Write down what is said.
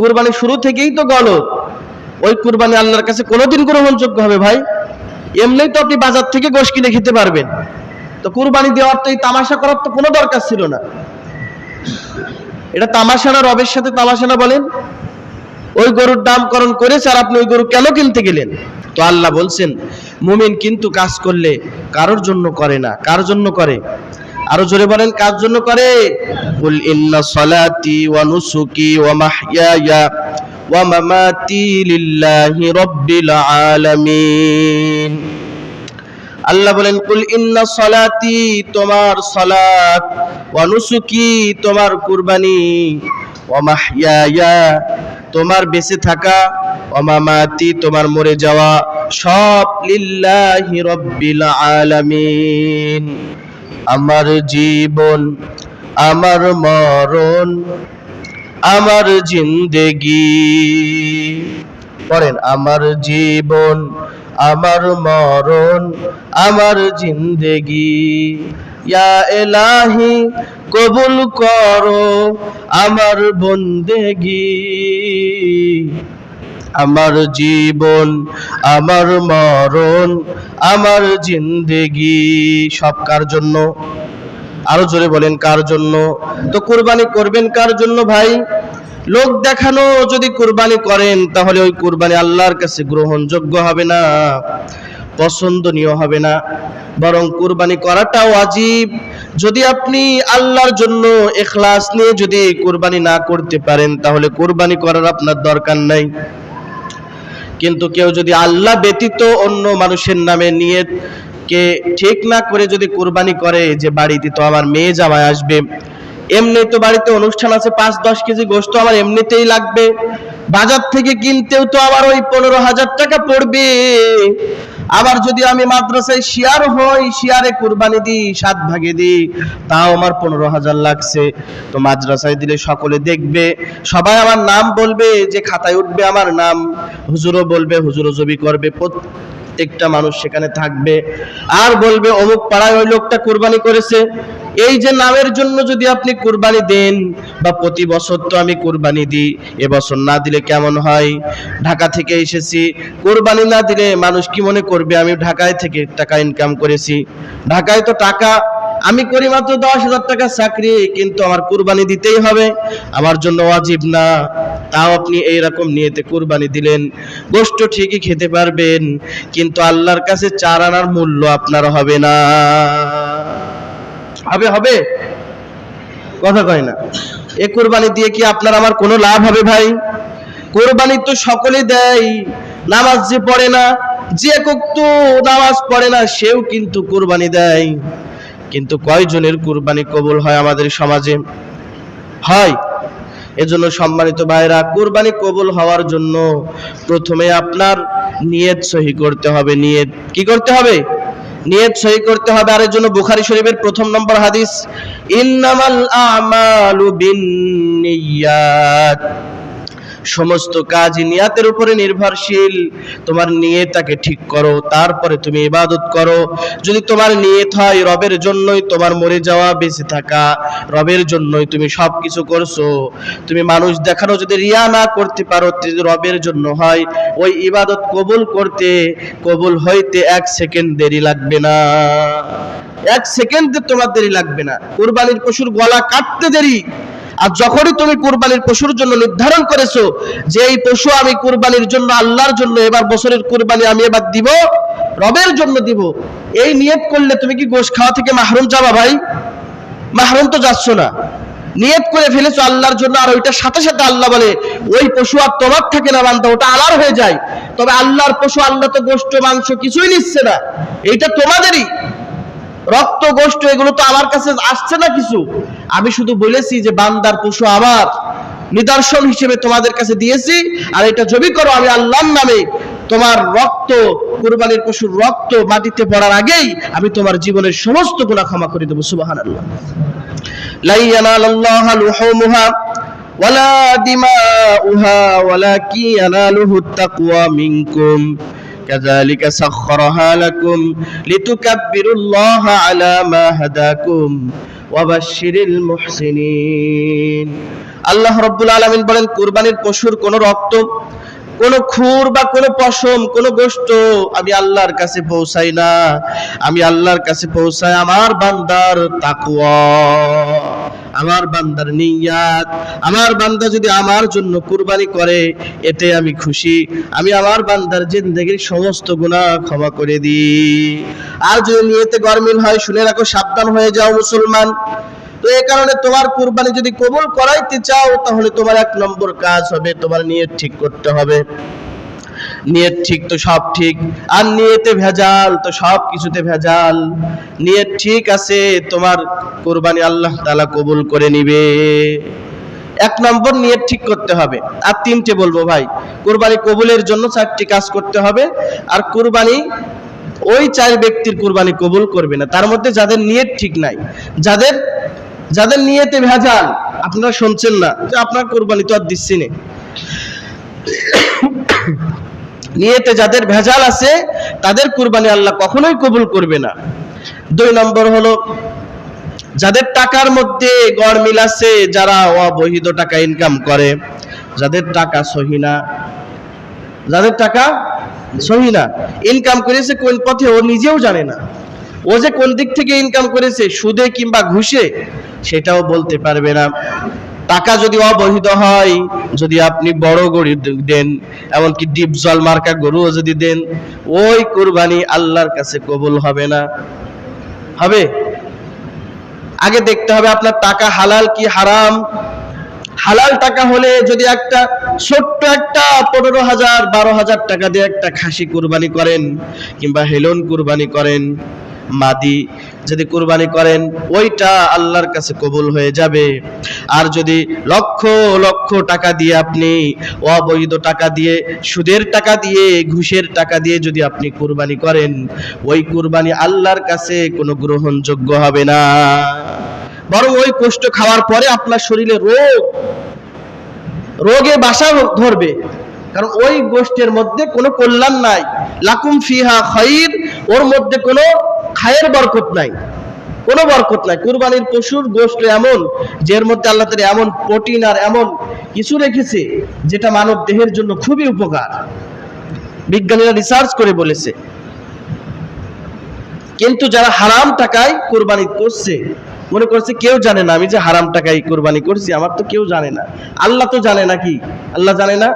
কুরবানি শুরু থেকেই তো গলত ওই কুরবানি আল্লাহর কাছে কোনোদিন গ্রহণযোগ্য হবে ভাই। এমনিই তো আপনি বাজার থেকে গোশ কিনে খেতে পারবেন। তো কুরবানি দেওয়ার তো এই তামাশা করার তো কোনো দরকার ছিল না। এটা তামাশা না, রবের সাথে তামাশা না বলেন। ওই গরুর নামকরণ করেছে আর আপনি ওই গরু কেন কিনতে গেলেন? তো আল্লাহ বলছেন, মুমিন কিন্তু কাজ করলে কারোর জন্য করে না, কার জন্য করে? আরও জোরে বলেন, কার জন্য করে? কুল ইন্না সলাতি ওয়া নুসুকি ওয়া মাহইয়ায়া ওয়া মামাতি লিল্লাহি রাব্বিল আলামিন। আল্লাহ বলেন, কুল ইন্না সলাতি, তোমার সলাত, ওয়া নুসুকি, তোমার কুরবানি, ওয়া মাহইয়ায়া তোমার বেঁচে থাকা, ওয়া মামাতি, তোমার মরে যাওয়া, সব লিল্লাহি রাব্বিল আলামিন। আমার জীবন, আমার মরণ, আমার জিন্দেগি। পড়েন, আমার জীবন, আমার মরণ, আমার জিন্দেগি। ইয়া এলাহি, কবুল করো আমার বন্দেগি। আমার জীবন, আমার মরণ, আমার জিন্দেগি, সব কার জন্য? আরও জোরে বলেন, কার জন্য? তো কুরবানি করবেন কার জন্য ভাই? লোক দেখানো যদি কুরবানি করেন, তাহলে ওই কুরবানি আল্লাহর কাছে গ্রহণযোগ্য হবে না, পছন্দনীয় হবে না। বরং কুরবানি করাটাও আজীব যদি আপনি আল্লাহর জন্য এখলাস নিয়ে যদি কুরবানি না করতে পারেন, তাহলে কুরবানি করার আপনার দরকার নাই। কিন্তু কেউ যদি আল্লাহ ব্যতীত অন্য মানুষের নামে নিয়ে কে ঠিক না করে যদি কুরবানি করে যে বাড়িতে তো আমার মেয়ে জামাই আসবে, এমনি তো বাড়িতে অনুষ্ঠান আছে পাঁচ দশ কেজি গোস্ত আমার এমনিতেই লাগবে, বাজার থেকে কিনতেও তো আবার ওই পনেরো হাজার টাকা পড়বে। আবার যদি আমি মাদ্রাসায় শিয়ার হই, শিয়ারে কুরবানি দিই, সাত ভাগে দিই, তাও আমার পনেরো হাজার লাগছে। তো মাদ্রাসায় দিলে সকলে দেখবে, সবাই আমার নাম বলবে, যে খাতায় উঠবে আমার নাম। হুজুরও বলবে, হুজুরও জবি করবে। প্রত্যেকটা মানুষ সেখানে থাকবে। আর বলবে, অমুক পাড়ায় ওই লোকটা কোরবানি করেছে। এই যে নামের জন্য যদি আপনি কোরবানি দেন, বা প্রতি বছর তো আমি কোরবানি দিই এবছর না দিলে কেমন হয়? ঢাকা থেকে এসেছি, কুরবানি না দিলে মানুষ কি মনে করবে? আমি ঢাকায় থেকে টাকা ইনকাম করেছি। ঢাকায় তো টাকা, আমি করি মাত্র দশ হাজার টাকা চাকরি, কিন্তু আমার কুরবানি দিতেই হবে। আমার জন্য ওয়াজিব না। তাও আপনি এই রকম নিয়েতে কুরবানি দিলেন। গোষ্ঠ ঠিকই খেতে পারবেন, কিন্তু আল্লাহর কাছে চার আনার মূল্য আপনার হবে না। হবে হবে? কথা কয় না। এ কোরবানি দিয়ে কি আপনার আমার কোনো লাভ হবে ভাই? কোরবানি তো সকলে দেয়, নামাজ যে পড়ে না, যে তো নামাজ পড়ে না, সেও কিন্তু কোরবানি দেয়। কিন্তু কয়জনের কুরবানি কবুল হয় আমাদের সমাজে? হয়। এজন্য সম্মানিত ভাইরা কোরবানি কবুল হওয়ার জন্য প্রথমে আপনার নিয়ত সহি করতে হবে, নিয়ত কি করতে হবে? নিয়ত সহি করতে হবে আর এর জন্য বুখারী শরীফের প্রথম নম্বর হাদিস, ইন্নামাল আমালু বিন্নিয়াত সমস্ত কাজ নিয়াতের উপরে নির্ভরশীল। তোমার নিয়তটাকে ঠিক করো, তারপরে তুমি ইবাদত করো। যদি তোমার নিয়ত হয় রবের জন্যই তোমার মরে যাওয়া, বেঁচে থাকা, রবের জন্যই তুমি সব কিছু করছ। তুমি মানুষ দেখানো যদি রিয়া না করতে পারো রবের জন্য হয়, ওই ইবাদত কবুল করতে, কবুল হইতে এক সেকেন্ড দেরি লাগবে না। এক সেকেন্ড তোমার দেরি লাগবে না। কুরবানির পশুর গলা কাটতে দেরি। আর যখনই তুমি কুরবানির পশুর জন্য নির্ধারণ করেছ যে এই পশু আমি কুরবানির জন্য আল্লাহর জন্য, এবার বছরের কুরবানি আমি এবার দিব, রবের জন্য দিব, এই নিয়ত করলে তুমি কি গোশ খাওয়া থেকে মাহরুম যাবা ভাই? মাহরুম তো যাচ্ছ না। নিয়ত করে ফেলেছো আল্লাহর জন্য, আর ওইটার সাথে সাথে আল্লাহ বলে, ওই পশু আর তোমার থাকে না বান্দা, ওটা আলার হয়ে যায়। তবে আল্লাহর পশু, আল্লাহ তো গোষ্ঠ, মাংস কিছুই নিচ্ছে না। এইটা তোমাদেরই। রক্ত, গোষ্ঠ, এগুলো তো আমার কাছে আসছে না কিছু। আমি শুধু বলেছি যে বান্দার পশু আমার নিদর্শন হিসেবে তোমাদের কাছে দিয়েছি আর এটা জবি করো আমি আল্লাহর নামে তোমার রক্ত কুরবানির পশুর রক্ত মাটিতে পড়ার আগেই আমি তোমার জীবনের সমস্ত গুণা ক্ষমা করে দেবো সুবাহান আল্লাহ লাই ইয়ানালাল্লাহ লুহুমুহা ওয়ালা দিমাউহা ওয়ালাকি ইয়ানালুহু তাকওয়া মিনকুম كذلك سخرها لكم لتكبروا الله على ما هداكم ওয়াবাশশিরিল মুহসিনিন। আল্লাহ রাব্বুল আলামিন বলেন, কুরবানির পশুর কোনো রক্ত, কোন খুর বা কোন পশম, কোন গোষ্ঠ আমি আল্লাহর কাছে পৌঁছাই না। আমি আল্লাহর কাছে পৌঁছাই আমার বান্দার তাকওয়া আমার বান্দার নিয়াত। আমার বান্দা যদি আমার জন্য কুরবানি করে, এতে আমি খুশি। আমি আমার বান্দার জিন্দেগির সমস্ত গুনাহ ক্ষমা করে দিই। আর যদি নিয়েতে গরমিল হয়, শুনে রাখো, সাবধান হয়ে যাও মুসলমান। তো এই কারণে তোমার কুরবানি যদি কবুল করাইতে চাও, তাহলে তোমার এক নম্বর কাজ হবে, তোমার নিয়ত ঠিক করতে হবে। নিয়ত ঠিক তো সব ঠিক, আর নিয়তে ভেজাল তো সব কিছুতে ভেজাল। নিয়ত ঠিক আছে, তোমার কুরবানি আল্লাহ তাআলা কবুল করে নিবে। এক নম্বর নিয়ত ঠিক করতে হবে। আর তিনটে বলব ভাই, কুরবানি কবুলের জন্য চারটি কাজ করতে হবে, আর কুরবানি ওই চার ব্যক্তির কুরবানি কবুল করবে না। তার মধ্যে যাদের নিয়ত ঠিক নাই, যাদের যাদের নিয়তে ভেজাল, আপনারা শুনছেন না যে আপনার কোরবানি তো আর দিচ্ছি না। নিয়তে যাদের ভেজাল আছে, তাদের কুরবানি আল্লাহ কখনোই কবুল করবে না। দুই নম্বর হলো, যাদের টাকার মধ্যে গড় মিল আছে, যারা অবৈধ টাকা ইনকাম করে, যাদের টাকা সহি না, যাদের টাকা সহি না ইনকাম করেছে কোন পথে ও নিজেও জানে না। ও যে কোন দিক থেকে ইনকাম করেছে, সুদে কিংবা ঘুষে, সেটাও বলতে পারবে না। টাকা যদি অবহিত হয়, যদি আপনি বড় গরু দেন, এমনকি ডিপ জল মার্কা গরুও যদি দেন, ওই কুরবানি আল্লাহর কাছে কবুল হবে না। হবে? আগে দেখতে হবে আপনার টাকা হালাল কি হারাম। হালাল টাকা হলে যদি একটা ছোট্ট একটা পনেরো হাজার, বারো হাজার টাকা দিয়ে একটা খাসি কুরবানি করেন, কিংবা হেলন কুরবানি করেন মাদি যদি কুরবানি করেন, ওইটা আল্লাহর কাছে কবুল হয়ে যাবে। আর যদি লক্ষ লক্ষ টাকা দিয়ে আপনি অবৈধ টাকা দিয়ে, সুদের টাকা দিয়ে, ঘুষের টাকা দিয়ে যদি আপনি কুরবানি করেন, ওই কুরবানি আল্লাহর কাছে কোনো গ্রহণযোগ্য হবে না। বরং ওই কষ্ট খাওয়ার পরে আপনার শরীরে রোগ, রোগে বাসা ধরবে। কারণ ওই গোষ্ঠের মধ্যে কোনো কল্যাণ নাই। লাকুম ফিহা খাইর, ওর মধ্যে কোনো খায়ের বরকত নাই, কোনো বরকত নাই। কুরবানির পশুর গোষ্ঠ এমন, যের মধ্যে আল্লাহ তাআলা এমন প্রোটিন আর এমন কিছু রেখেছে, যেটা মানব দেহের জন্য খুবই উপকার। বিজ্ঞানীরা রিসার্চ করে বলেছে। কিন্তু যারা হারাম টাকায় কোরবানি করছে, মনে করছে কেউ জানে না, আমি যে হারাম টাকায় কোরবানি করছি, আমার তো কেউ জানে না। আল্লাহ তো জানে নাকি আল্লাহ জানে না